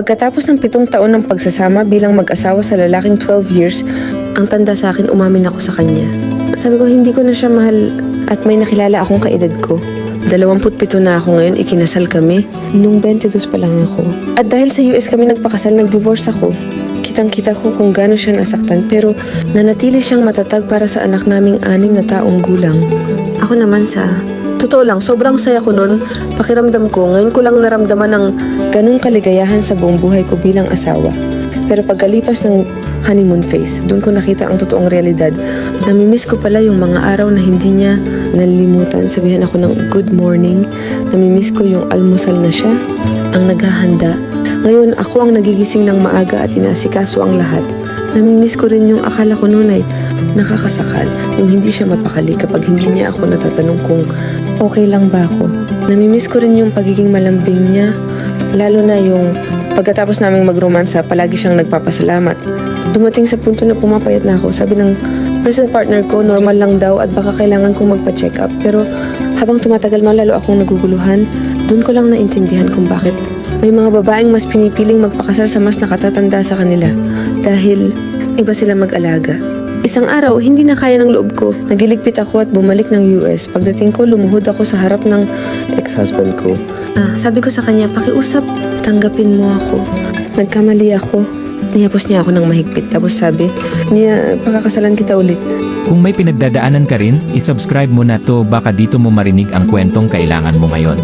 Pagkatapos ng pitong taon ng pagsasama bilang mag-asawa sa lalaking 12 years, ang tanda sa akin umamin ako sa kanya. Sabi ko hindi ko na siya mahal at may nakilala akong kaedad ko. 27 na ako ngayon, ikinasal kami. Nung 22 pa lang ako. At dahil sa US kami nagpakasal, nag-divorce ako. Kitang-kita ko kung gaano siya nasaktan pero nanatili siyang matatag para sa anak naming anim na taong gulang. Ako naman sa... Totoo lang, sobrang saya ko noon. Pakiramdam ko, ngayon ko lang naramdaman ng ganung kaligayahan sa buong buhay ko bilang asawa. Pero pagkalipas ng honeymoon phase, doon ko nakita ang totoong realidad. Namimiss ko pala yung mga araw na hindi niya nalilimutan. Sabihan ako ng good morning. Namimiss ko yung almusal na siya, ang naghahanda. Ngayon, ako ang nagigising ng maaga at inasikaso ang lahat. Namimiss ko rin yung akala ko noon ay nakakasakal, yung hindi siya mapakali kapag hindi niya ako natatanong kung okay lang ba ako. Namimiss ko rin yung pagiging malambing niya, lalo na yung pagkatapos naming magromansa, palagi siyang nagpapasalamat. Dumating sa punto na pumapayat na ako. Sabi ng present partner ko, normal lang daw at baka kailangan kong magpa-check up. Pero habang tumatagal man, lalo akong naguguluhan, doon ko lang naintindihan kung bakit may mga babaeng mas pinipiling magpakasal sa mas nakatatanda sa kanila dahil iba sila mag-alaga. Isang araw, hindi na kaya ng loob ko. Nagiligpit ako at bumalik ng US. Pagdating ko, lumuhod ako sa harap ng ex-husband ko. Ah, sabi ko sa kanya, pakiusap, tanggapin mo ako. Nagkamali ako. Niyapos niya ako ng mahigpit. Tapos sabi niya, pakakasalan kita ulit. Kung may pinagdadaanan ka rin, isubscribe mo na to baka dito mo marinig ang kwentong kailangan mo ngayon.